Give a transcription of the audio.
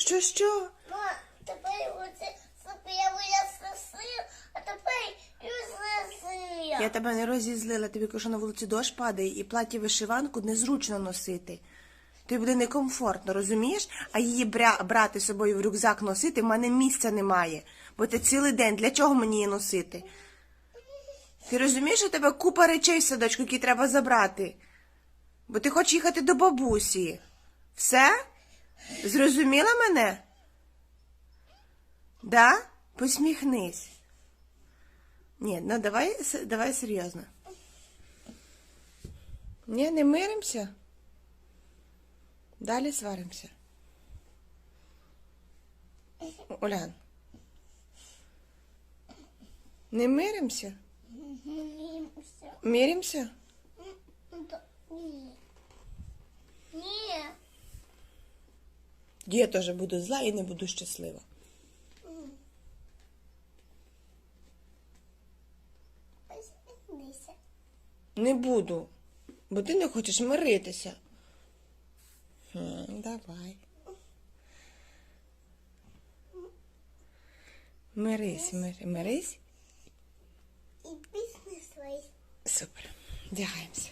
Що що? Ма, тепер оце з'явилася сил, а тепер і Я тебе не розізлила, тобі кажу, на вулиці дощ падає і платі вишиванку незручно носити. Тобі буде некомфортно, розумієш? А її бря- брати з собою в рюкзак носити, в мене місця немає. Бо це цілий день. Для чого мені її носити? Ти розумієш, що у тебе купа речей в садочку, які треба забрати? Бо ти хочеш їхати до бабусі. Все? Зрозуміла мене? Да? Посміхнись. Ні, ну давай, давай серйозно. Ні, не миримося. Далі сваримося. Олян. Не миримося? Мімся. Миримося? Ні. Ні. Я теж буду зла і не буду щаслива. Не буду, бо ти не хочеш миритися. Хм, давай. Мирись, мир, мирись. І бізнес свій. Супер. Вдягаємося.